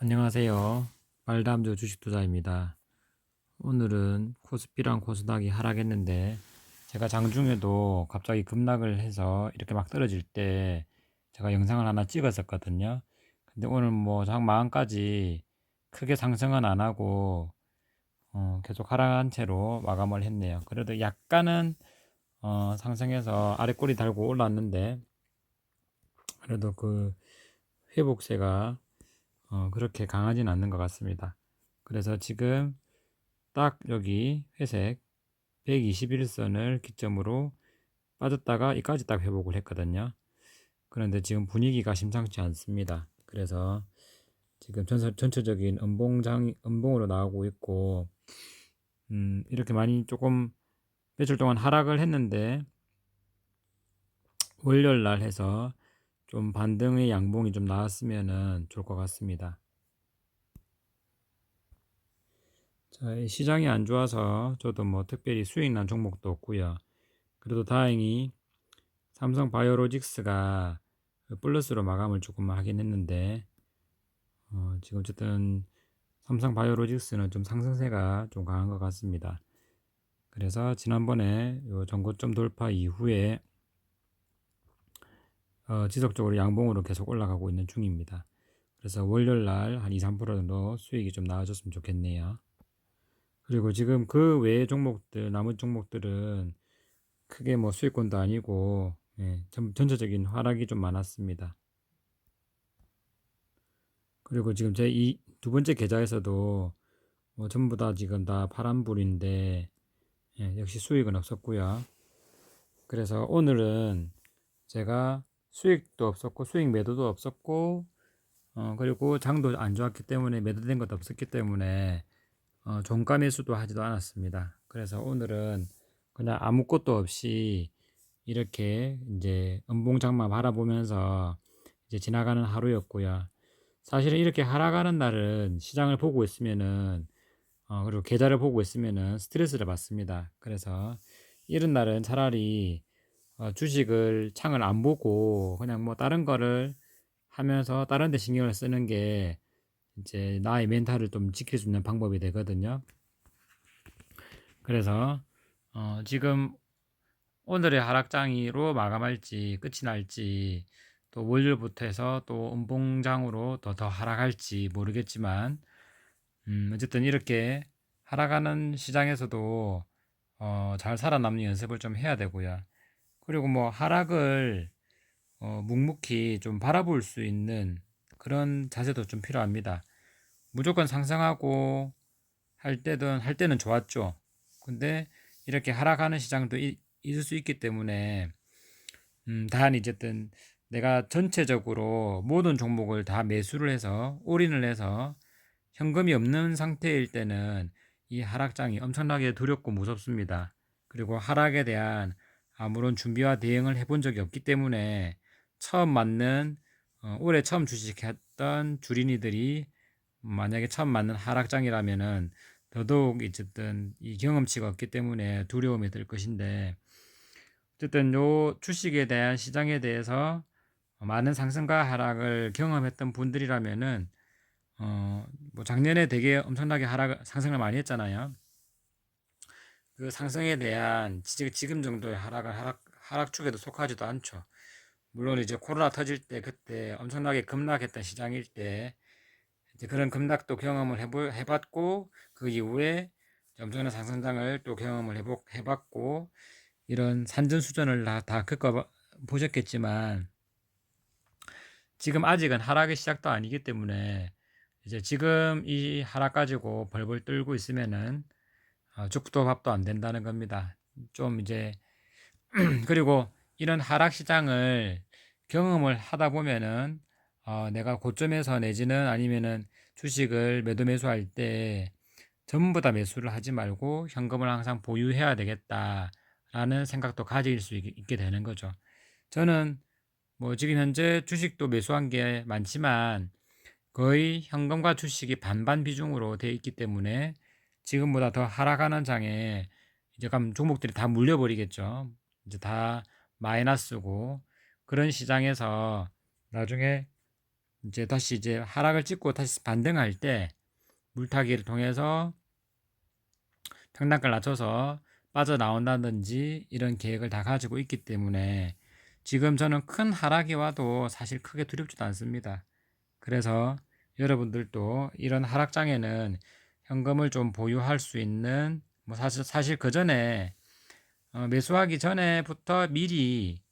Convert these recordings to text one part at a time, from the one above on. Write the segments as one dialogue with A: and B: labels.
A: 안녕하세요. 말담조 주식투자입니다. 오늘은 코스피랑 코스닥이 하락했는데 제가 장중에도 갑자기 급락을 해서 이렇게 막 떨어질 때 제가 영상을 하나 찍었었거든요. 근데 오늘 뭐 장 마감까지 크게 상승은 안 하고 어, 계속 하락한 채로 마감을 했네요. 그래도 약간은 어, 상승해서 아래 꼬리 달고 올랐는데 그래도 그 회복세가 어, 그렇게 강하진 않는 것 같습니다. 그래서 지금 딱 여기 회색 121선을 기점으로 빠졌다가 이까지 딱 회복을 했거든요. 그런데 지금 분위기가 심상치 않습니다. 그래서 지금 전체, 전체적인 음봉장, 음봉으로 나오고 있고, 음, 이렇게 많이 조금 며칠 동안 하락을 했는데, 월요일 날 해서 좀 반등의 양봉이 좀 나왔으면 좋을 것 같습니다. 자, 시장이 안 좋아서 저도 뭐 특별히 수익 난 종목도 없고요. 그래도 다행히 삼성 바이오로직스가 플러스로 마감을 조금 하긴 했는데 어, 지금 어쨌든 삼성 바이오로직스는 좀 상승세가 좀 강한 것 같습니다. 그래서 지난번에 요 전고점 돌파 이후에 어, 지속적으로 양봉으로 계속 올라가고 있는 중입니다. 그래서 월요일 날 한 2, 3% 정도 수익이 좀 나아졌으면 좋겠네요. 그리고 지금 그 외의 종목들, 남은 종목들은 크게 뭐 수익권도 아니고 예, 전, 전체적인 하락이 좀 많았습니다. 그리고 지금 제 이 두 번째 계좌에서도 뭐 전부 다 지금 다 파란불인데 예, 역시 수익은 없었고요. 그래서 오늘은 제가 수익도 없었고 수익 매도도 없었고 어, 그리고 장도 안 좋았기 때문에 매도된 것도 없었기 때문에 어, 종가 매수도 하지도 않았습니다. 그래서 오늘은 그냥 아무것도 없이 이렇게 이제 음봉장만 바라보면서 이제 지나가는 하루였고요. 사실은 이렇게 하락하는 날은 시장을 보고 있으면은 어, 그리고 계좌를 보고 있으면은 스트레스를 받습니다. 그래서 이런 날은 차라리 어, 주식을 창을 안 보고 그냥 뭐 다른 거를 하면서 다른 데 신경을 쓰는 게 이제 나의 멘탈을 좀 지킬 수 있는 방법이 되거든요. 그래서 어, 지금 오늘의 하락장이로 마감할지 끝이 날지 또 월요일부터 해서 또 음봉장으로 더 더 하락할지 모르겠지만 음, 어쨌든 이렇게 하락하는 시장에서도 어, 잘 살아남는 연습을 좀 해야 되고요. 그리고 뭐 하락을 어, 묵묵히 좀 바라볼 수 있는 그런 자세도 좀 필요합니다. 무조건 상승하고 할 때든 할 때는 좋았죠. 근데 이렇게 하락하는 시장도 이, 있을 수 있기 때문에 음, 단 이제든 내가 전체적으로 모든 종목을 다 매수를 해서 올인을 해서 현금이 없는 상태일 때는 이 하락장이 엄청나게 두렵고 무섭습니다. 그리고 하락에 대한 아무런 준비와 대응을 해본 적이 없기 때문에 처음 맞는 어, 올해 처음 주식했던 주린이들이 만약에 처음 맞는 하락장이라면은 더더욱 어쨌든 이 경험치가 없기 때문에 두려움이 들 것인데 어쨌든 요 주식에 대한 시장에 대해서 많은 상승과 하락을 경험했던 분들이라면은 어뭐 작년에 되게 엄청나게 하락 상승을 많이 했잖아요. 그 상승에 대한 지금 정도의 하락은 하락, 하락축에도 속하지도 않죠. 물론 이제 코로나 터질 때 그때 엄청나게 급락했던 시장일 때 이제 그런 급락도 경험을 해보, 해봤고 그 이후에 엄청난 상승장을 또 경험을 해보, 해봤고 이런 산전수전을 다, 다 겪어 보셨겠지만 지금 아직은 하락의 시작도 아니기 때문에 이제 지금 이 하락 가지고 벌벌 떨고 있으면은 어, 죽도 밥도 안 된다는 겁니다. 좀 이제 그리고 이런 하락 시장을 경험을 하다 보면은 어, 내가 고점에서 내지는 아니면은 주식을 매도 매수할 때 전부 다 매수를 하지 말고 현금을 항상 보유해야 되겠다라는 생각도 가질 수 있, 게 되는 거죠. 저는 뭐 지금 현재 주식도 매수한 게 많지만 거의 현금과 주식이 반반 비중으로 되어 있기 때문에 지금보다 더 하락하는 장에 이제 감 종목들이 다 물려버리겠죠. 이제 다 마이너스고 그런 시장에서 나중에 이제 다시 이제 하락을 찍고 다시 반등할 때 물타기를 통해서 평단가를 낮춰서 빠져나온다든지 이런 계획을 다 가지고 있기 때문에 지금 저는 큰 하락이 와도 사실 크게 두렵지도 않습니다. 그래서 여러분들도 이런 하락장에는 현금을 좀 보유할 수 있는 뭐 사실 사실 그 전에 어, 매수하기 전에부터 미리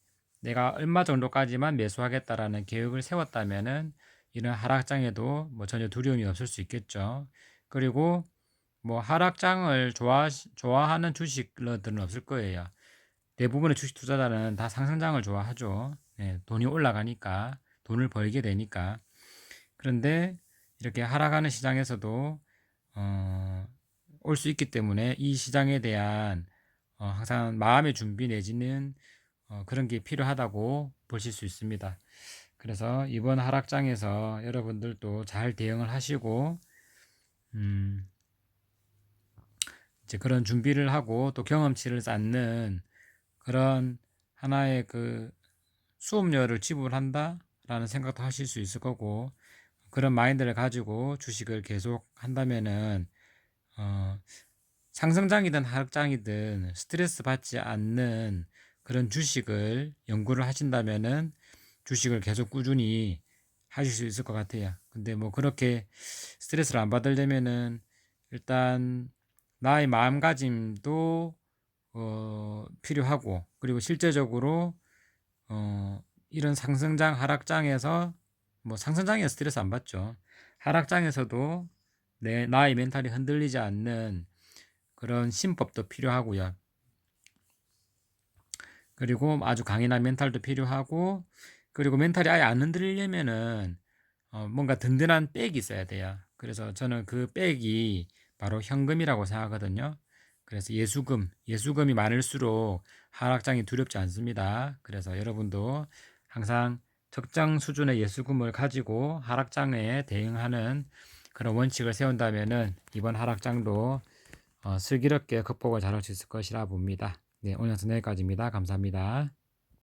A: 내가 얼마 정도까지만 매수하겠다라는 계획을 세웠다면은 이런 하락장에도 뭐 전혀 두려움이 없을 수 있겠죠. 그리고 뭐 하락장을 좋아 좋아하는 주식러들은 없을 거예요. 대부분의 주식 투자자는 다 상승장을 좋아하죠. 네, 돈이 올라가니까 돈을 벌게 되니까. 그런데 이렇게 하락하는 시장에서도 어, 올 수 있기 때문에 이 시장에 대한 어, 항상 마음의 준비 내지는 어, 그런 게 필요하다고 보실 수 있습니다. 그래서 이번 하락장에서 여러분들도 잘 대응을 하시고 음, 이제 그런 준비를 하고 또 경험치를 쌓는 그런 하나의 그 수업료를 지불한다라는 생각도 하실 수 있을 거고 그런 마인드를 가지고 주식을 계속 한다면은 어, 상승장이든 하락장이든 스트레스 받지 않는 그런 주식을 연구를 하신다면은 주식을 계속 꾸준히 하실 수 있을 것 같아요. 근데 뭐 그렇게 스트레스를 안 받으려면은 일단 나의 마음가짐도 어, 필요하고 그리고 실제적으로 어, 이런 상승장 하락장에서 뭐 상승장에 스트레스 안 받죠. 하락장에서도 내 나의 멘탈이 흔들리지 않는 그런 심법도 필요하고요. 그리고 아주 강인한 멘탈도 필요하고 그리고 멘탈이 아예 안 흔들리려면은 어, 뭔가 든든한 백이 있어야 돼요. 그래서 저는 그 백이 바로 현금이라고 생각하거든요. 그래서 예수금, 예수금이 많을수록 하락장이 두렵지 않습니다. 그래서 여러분도 항상 적정 수준의 예수금을 가지고 하락장에 대응하는 그런 원칙을 세운다면은 이번 하락장도 어, 슬기롭게 극복을 잘할 수 있을 것이라 봅니다. 네, 오늘 영상 여기까지입니다. 감사합니다.